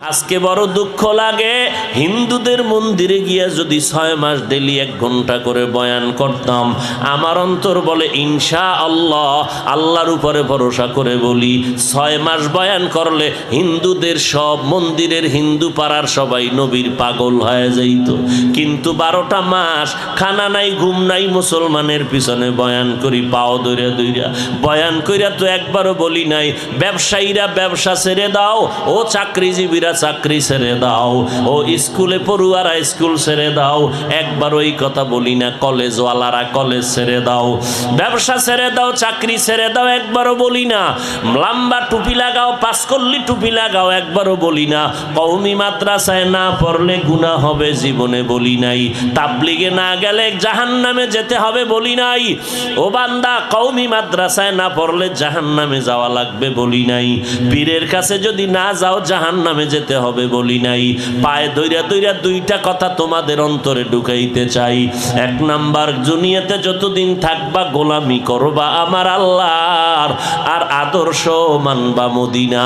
আজকে বড় দুঃখ লাগে। হিন্দুদের মন্দিরে গিয়া যদি ছয় মাস ডেলি এক ঘণ্টা করে বয়ান করতাম, আমার অন্তর বলে ইনশা আল্লাহ আল্লাহর উপরে ভরসা করে বলি, ছয় মাস বয়ান করলে হিন্দুদের সব মন্দিরের হিন্দু পাড়ার সবাই নবীর পাগল হয়ে যাইত। কিন্তু বারোটা মাস খানা নাই, ঘুম নাই, মুসলমানের পিছনে বয়ান করি, পাও দইরা দইরা বয়ান কইরা তো একবারও বলি নাই, ব্যবসায়ীরা ব্যবসা ছেড়ে দাও, ও চাকরিজীবীরা চাকরি ছেড়ে দাও। ও স্কুলে পড়ুয়ারা স্কুল ছেড়ে দাও। একবার ওই কথা বলি না, কলেজওয়ালারা কলেজ ছেড়ে দাও। ব্যবসা ছেড়ে দাও, চাকরি ছেড়ে দাও, একবারও বলি না। লম্বা টুপি লাগাও, পাঁচকল্লি টুপি লাগাও, একবারও বলি না। কৌমি মাদ্রাসায় না পড়লে গুণা হবে, জীবনে বলি নাই। তাবলিগে না গেলে জাহান নামে যেতে হবে, বলি নাই। ও বান্দা কৌমি মাদ্রাসায় না পড়লে জাহান নামে যাওয়া লাগবে, বলি নাই। পীরের কাছে যদি না যাও জাহান নামে যেতে হবে বলি নাই। পায়ে দইরা দইরা দুইটা কথা তোমাদের অন্তরে ঢুকাইতে চাই। এক নাম্বার, দুনিয়াতে যতদিন থাকবা গোলামি করবা আমার আল্লাহর, আর আদর্শ মানবা মদিনা